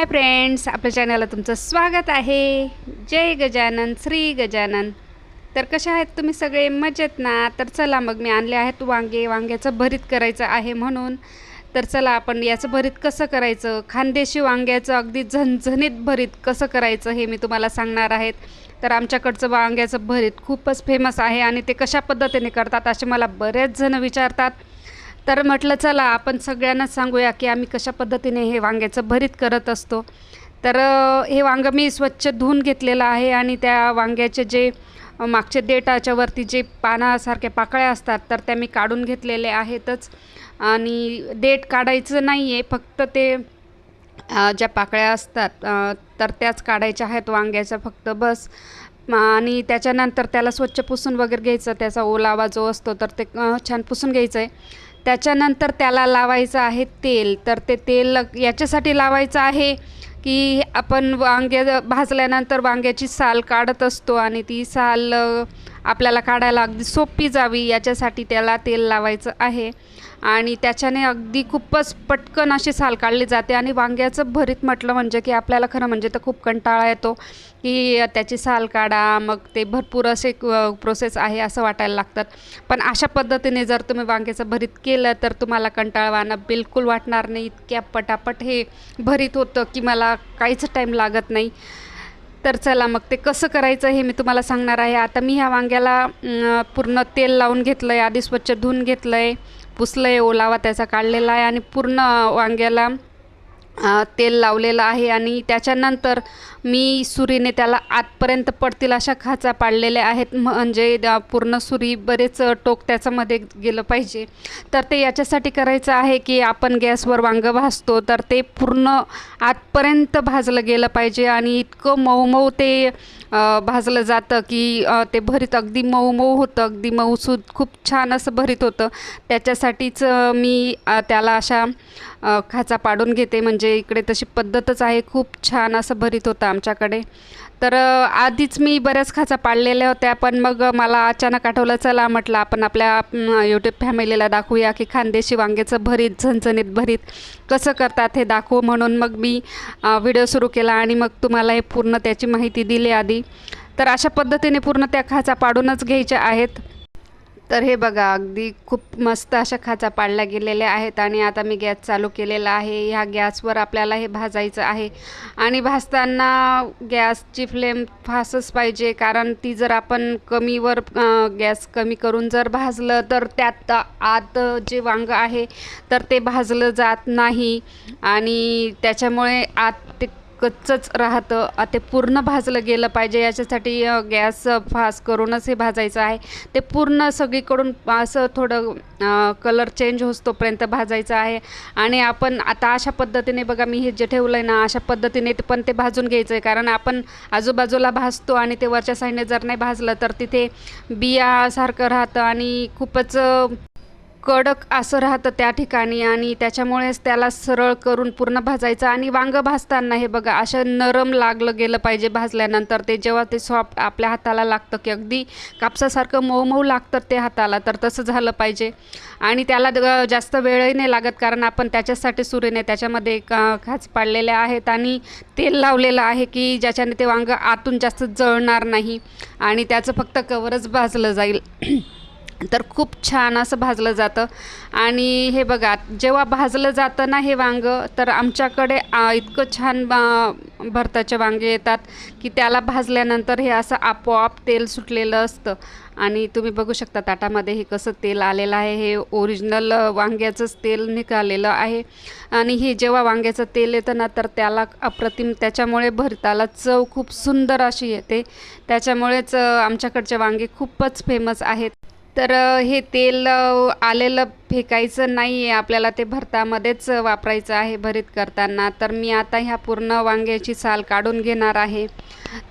Hi friends आपल्या चॅनलला तुमचं स्वागत आहे. जय गजानन श्री गजानन. तर कशा आहेत तुम्ही सगळे? मजेत ना? तर चला मग मी आणले आहेत वांगे. वांग्याचं भरीत करायचं आहे म्हणून. तर चला आपण याचं भरीत कसं करायचं? खानदेशी वांग्याचं अगदी झणझणीत भरीत कसं करायचं हे मी तुम्हाला सांगणार आहेत. तर आमच्याकडचं वांग्याचं भरीत खूपच फेमस आहे आणि ते कशा पद्धतीने करतात असे मला बरेच जण विचारतात. तर म्हटलं चला आपण सगळ्यांनाच सांगूया की आम्ही कशा पद्धतीने हे वांग्याचं भरीत करत असतो. तर हे वांगं मी स्वच्छ धुवून घेतलेलं आहे आणि त्या वांग्याचे जे मागच्या मागचे वरती जे पानासारख्या पाकळ्या असतात तर त्या मी काढून घेतलेले आहेतच. आणि देठ काढायचं नाही आहे फक्त ते ज्या पाकळ्या असतात तर त्याच काढायच्या आहेत वांग्याच्या फक्त बस. आणि त्याच्यानंतर त्याला स्वच्छ पुसून वगैरे घ्यायचं त्याचा ओलावा जो असतो तर ते छान पुसून घ्यायचं आहे त्याच्यानंतर त्याला लावायचं आहे तेल. तर ते तेल याच्यासाठी लावायचं आहे की आपण वांगे भाजल्यानंतर वांग्याची साल काढत असतो आणि ती साल आपल्याला काढायला अगदी सोपी जावी याच्यासाठी त्याला तेल लावायचं आहे. आणि त्याच्याने अगदी खूपच पटकन अशी साल काढली जाते आणि वांग्याचं भरीत म्हटलं म्हणजे की आपल्याला खरं म्हणजे तर खूप कंटाळा येतो की त्याची साल काढा मग ते भरपूर असे प्रोसेस आहे असं वाटायला लागतात. पण अशा पद्धतीने जर तुम्ही वांग्याचं भरीत केलं तर तुम्हाला कंटाळवाना बिलकुल वाटणार नाही इतक्या पटापट हे भरीत होतं की मला काहीच टाईम लागत नाही. तर चला मग ते कसं करायचं हे मी तुम्हाला सांगणार आहे. आता मी ह्या वांग्याला पूर्ण तेल लावून घेतलं आहे आधी स्वच्छ धुवून घेतलं आहे पुसलं आहे ओलावा त्याचा काढलेला आहे आणि पूर्ण वांग्याला तेल लावलेलं आहे आणि त्याच्यानंतर मी सुरीने त्याला आतपर्यंत पडतील अशा खाचा पाडलेल्या आहेत. म्हणजे पूर्ण सुरी बरेच टोक त्याच्यामध्ये गेलं पाहिजे. तर ते याच्यासाठी करायचं आहे की आपण गॅसवर वांगं भाजतो तर ते पूर्ण आतपर्यंत भाजलं गेलं पाहिजे आणि इतकं मऊ मऊ ते भाजलं जातं की ते भरीत अगदी मऊ मऊ होतं. अगदी मऊसूद खूप छान असं भरीत होतं. त्याच्यासाठीच मी त्याला अशा खाचा पाडून घेते. म्हणजे इकडे तशी पद्धतच आहे. खूप छान असं भरीत होतं आमच्याकडे. तर आधीच मी बऱ्याच खाचा पाडलेल्या होत्या. पण मग मला अचानक आठवलं चला म्हटलं आपण आपल्या यूट्यूब फॅमिलीला दाखवूया की खानदेशी वांग्याचं भरीत झणझणीत भरीत कसं करतात हे दाखवू म्हणून मग मी व्हिडिओ सुरू केला आणि मग तुम्हाला हे पूर्ण त्याची माहिती दिली आधी. तर अशा पद्धतीने पूर्ण त्या खाचा पाडूनच घ्यायच्या आहेत. तर हे बघा अगदी खूप मस्त अशा खाचा पाडल्या गेलेल्या आहेत आणि आता मी गॅस चालू केलेला आहे. ह्या गॅसवर आपल्याला हे भाजायचं आहे. आणि भाजताना गॅसची फ्लेम फासच पाहिजे कारण ती जर आपण कमीवर गॅस कमी करून जर भाजलं तर त्यात आत जे वांगं आहे तर ते भाजलं जात नाही. आणि त्याच्यामुळे आत ते कच्चंच राहतं. ते पूर्ण भाजलं गेलं पाहिजे याच्यासाठी गॅस फास्ट करूनच हे भाजायचं आहे. ते पूर्ण सगळीकडून असं थोडं कलर चेंज होतोपर्यंत भाजायचं आहे. आणि आपण आता अशा पद्धतीने बघा मी हे जे ठेवलं आहे ना अशा पद्धतीने ते पण ते भाजून घ्यायचं आहे कारण आपण आजूबाजूला भाजतो आणि ते वरच्या साईडने जर नाही भाजलं तर तिथे बियासारखं राहतं आणि खूपच कडक असं राहतं त्या ठिकाणी आणि त्याच्यामुळेच त्याला सरळ करून पूर्ण भाजायचं आणि वांगं भाजताना हे बघा असं नरम लागलं गेलं पाहिजे भाजल्यानंतर. ते जेव्हा ते सॉफ्ट आपल्या हाताला लागतं की अगदी कापसासारखं मऊ मऊ लागतं ते हाताला तर तसं झालं पाहिजे. आणि त्याला जास्त वेळही नाही लागत कारण आपण त्याच्यासाठी सुरीने त्याच्यामध्ये का- खाच पाडलेल्या आहेत आणि तेल लावलेलं आहे की ज्याच्याने ते वांगं आतून जास्त जळणार नाही आणि त्याचं फक्त कवरच भाजलं जाईल. तर खूप छान असं भाजलं जातं. आणि हे बघा जेव्हा भाजलं जातं ना हे वांगं तर आमच्याकडे इतकं छान भरताचे वांगे येतात की त्याला भाजल्यानंतर हे असं आपोआप तेल सुटलेलं असतं. आणि तुम्ही बघू शकता ताटामध्ये हे कसं तेल आलेलं आहे. हे ओरिजिनल वांग्याचंच तेल निघालेलं आहे. आणि हे जेव्हा वांग्याचं तेल येतं ना तर त्याला अप्रतिम त्याच्यामुळे भरताला चव खूप सुंदर अशी येते. त्याच्यामुळेच आमच्याकडचे वांगे खूपच फेमस आहेत. तर हे तेल आलेलं फेकायचं नाही आहे आपल्याला ते भरतामध्येच वापरायचं आहे भरीत करताना. तर मी आता ह्या पूर्ण वांग्याची साल काढून घेणार आहे.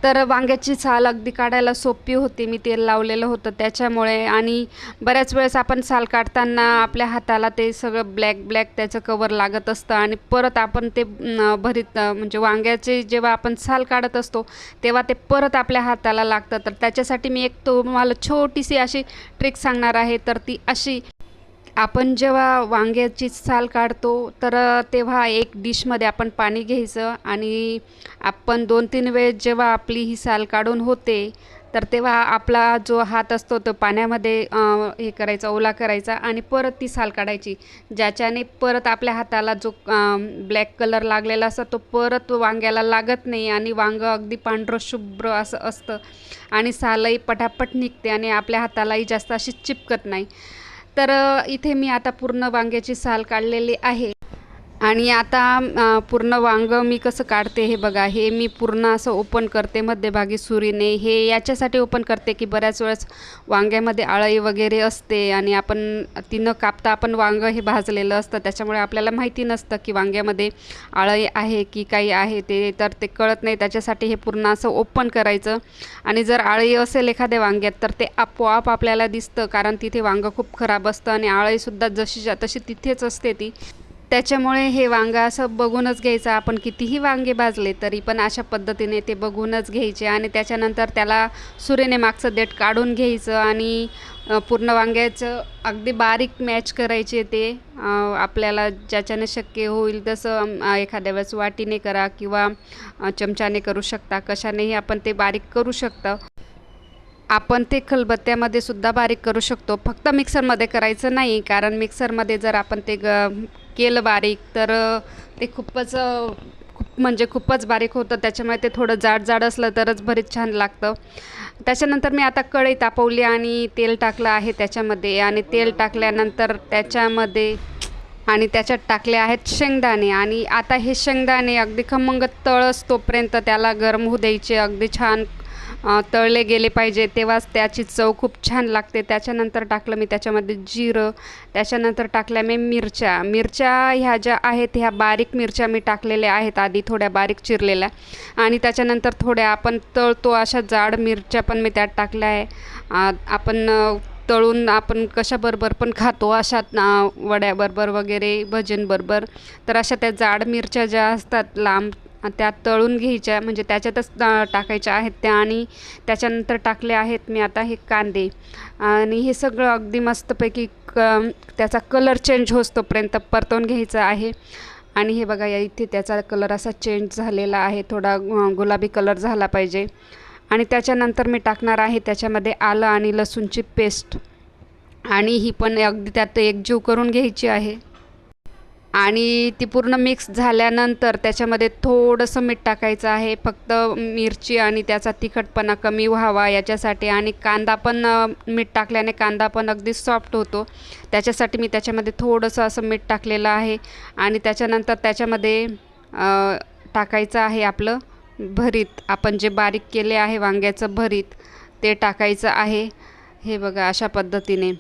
तर वांग्याची साल अगदी काढायला सोपी होती. मी तेल लावलेलं होतं त्याच्यामुळे आणि बऱ्याच वेळेस आपण साल काढताना आपल्या हाताला ते सगळं ब्लॅक ब्लॅक त्याचं कवर लागत असतं आणि परत आपण ते भरीत म्हणजे वांग्याचे जेव्हा आपण साल काढत असतो तेव्हा ते परत आपल्या हाताला लागतं. तर त्याच्यासाठी मी एक तुम्हाला छोटीशी अशी ट्रिक सांगणार आहे तर ती अशी आपण जेव्हा वांग्याची साल काढतो तर तेव्हा एक डिशमध्ये आपण पाणी घ्यायचं आणि आपण दोन तीन वेळेस जेव्हा आपली ही साल काढून होते तर तेव्हा आपला जो हात असतो तो पाण्यामध्ये हे करायचा ओला करायचा आणि परत ती साल काढायची. ज्याच्याने परत आपल्या हाताला जो ब्लॅक कलर लागलेला असतो तो परत वांग्याला लागत नाही आणि वांगं अगदी पांढरं शुभ्र असं असतं आणि सालही पटापट निघते आणि आपल्या हातालाही जास्त अशी चिपकत नाही. तर इथे मी आता पूर्ण वांग्याची साल काढलेली आहे. आणि आता पूर्ण वांगं मी कसं काढते हे बघा हे मी पूर्ण असं ओपन करते मध्यभागी सुरीने. हे याच्यासाठी ओपन करते की बऱ्याच वेळेस वांग्यामध्ये आळई वगैरे असते आणि आपण ती न कापता आपण वांगं हे भाजलेलं असतं. त्याच्यामुळे आपल्याला माहिती नसतं की वांग्यामध्ये आळई आहे की काही आहे ते तर ते कळत नाही. त्याच्यासाठी हे पूर्ण असं ओपन करायचं. आणि जर आळई असेल एखाद्या वांग्यात तर ते आपोआप आपल्याला दिसतं कारण तिथे वांगं खूप खराब असतं आणि आळईसुद्धा जशीच्या तशी तिथेच असते ती. त्याच्यामुळे हे वांगं असं बघूनच घ्यायचं आपण कितीही वांगे भाजले तरी पण अशा पद्धतीने ते बघूनच घ्यायचे आणि त्याच्यानंतर त्याला सुरेने मागचं देठ काढून घ्यायचं आणि पूर्ण वांग्याचं अगदी बारीक मॅच करायचे ते. आपल्याला ज्याच्याने शक्य होईल तसं एखाद्या वेळेस वाटीने करा किंवा चमच्याने करू शकता कशानेही आपण ते बारीक करू शकता. आपण ते खलबत्त्यामध्ये सुद्धा बारीक करू शकतो. फक्त मिक्सरमध्ये करायचं नाही कारण मिक्सरमध्ये जर आपण ते ग केलं बारीक तर ते खूपच खूप म्हणजे खूपच बारीक होतं. त्याच्यामुळे ते थोडं जाड जाड असलं तरच बरीच छान लागतं. त्याच्यानंतर मी आता कढई तापवली आणि तेल टाकलं आहे त्याच्यामध्ये. आणि तेल टाकल्यानंतर त्याच्यामध्ये आणि त्याच्यात टाकले आहेत शेंगदाणे. आणि आता हे शेंगदाणे अगदी खमंग तळस तोपर्यंत त्याला गरम होऊ द्यायचे. अगदी छान तळले गेले पाहिजे. तेव्हाच त्याची चव खूप छान लागते. त्याच्यानंतर टाकलं मी त्याच्यामध्ये जिरं. त्याच्यानंतर टाकल्या मी मिरच्या. मिरच्या ह्या ज्या आहेत ह्या बारीक मिरच्या मी टाकलेल्या आहेत आधी थोड्या बारीक चिरलेल्या. आणि त्याच्यानंतर थोड्या आपण तळतो अशा जाड मिरच्या पण मी त्यात टाकल्या आहे. आपण तळून आपण कशाबरोबर पण खातो अशा वड्याबरोबर वगैरे भजनबरोबर. तर अशा त्या जाड मिरच्या ज्या असतात लांब त्या तळून घ्यायच्या म्हणजे त्याच्यातच टाकायच्या आहेत त्या आणि त्याच्यानंतर टाकले आहेत मी आता हे कांदे. आणि हे सगळं अगदी मस्तपैकी क त्याचा कलर चेंज होतोपर्यंत परतवून घ्यायचं आहे. आणि हे बघा या इथे त्याचा कलर असा चेंज झालेला आहे. थोडा गुलाबी कलर झाला पाहिजे. आणि त्याच्यानंतर मी टाकणार आहे त्याच्यामध्ये आलं आणि लसूणची पेस्ट. आणि ही पण अगदी त्यात एकजीव करून घ्यायची आहे. आणि ती पूर्ण मिक्स झाल्यानंतर त्याच्यामध्ये थोडंसं मीठ टाकायचं आहे. फक्त मिरची आणि त्याचा तिखटपणा कमी व्हावा याच्यासाठी आणि कांदा पण मीठ टाकल्याने कांदा पण अगदी सॉफ्ट होतो. त्याच्यासाठी मी त्याच्यामध्ये थोडंसं असं मीठ टाकलेलं आहे आणि त्याच्यानंतर त्याच्यामध्ये टाकायचं आहे आपलं भरीत. आपण जे बारीक केले आहे वांग्याचं भरीत ते टाकायचं आहे. हे बघा अशा पद्धतीने.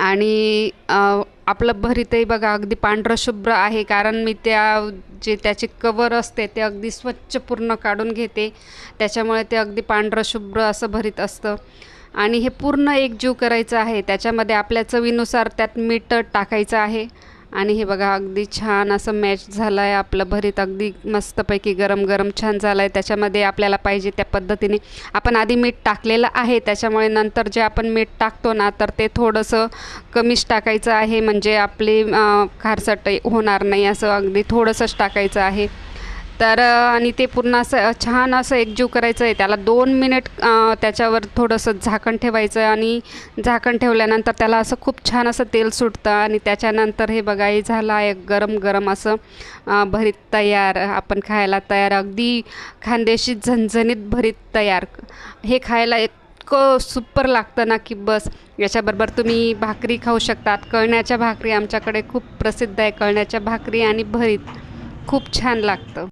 आणि आपलं भरीतही बघा अगदी पांढरं शुभ्र आहे. कारण मी त्या जे त्याचे कवर असते ते अगदी स्वच्छ पूर्ण काढून घेते. त्याच्यामुळे ते अगदी पांढरं शुभ्र असं भरीत असतं. आणि हे पूर्ण एकजीव करायचं आहे. त्याच्यामध्ये आपल्या चवीनुसार त्यात मीठ टाकायचं आहे. आणि हे बघा अगदी छान असं मॅच झालं आहे आपलं भरीत. अगदी मस्तपैकी गरम गरम छान झालं आहे त्याच्यामध्ये आपल्याला पाहिजे त्या पद्धतीने आपण आधी मीठ टाकलेलं आहे. त्याच्यामुळे नंतर जे आपण मीठ टाकतो ना तर ते थोडंसं कमीच टाकायचं आहे. म्हणजे आपली खारसट होणार नाही असं अगदी थोडंसंच टाकायचं आहे. तर आणि ते पूर्ण असं छान असं एकजीव करायचं आहे त्याला दोन मिनिट त्याच्यावर थोडंसं झाकण ठेवायचं आणि झाकण ठेवल्यानंतर त्याला असं खूप छान असं तेल सुटतं आणि त्याच्यानंतर हे बघा हे झालं आहे गरम गरम असं भरीत तयार. आपण खायला तयार. अगदी खानदेशी झणझणीत भरीत तयार. हे खायला इतकं सुपर लागतं ना की बस. याच्याबरोबर तुम्ही भाकरी खाऊ शकतात. कळण्याच्या भाकरी आमच्याकडे खूप प्रसिद्ध आहे. कळण्याच्या भाकरी आणि भरीत. खूप छान लागतं.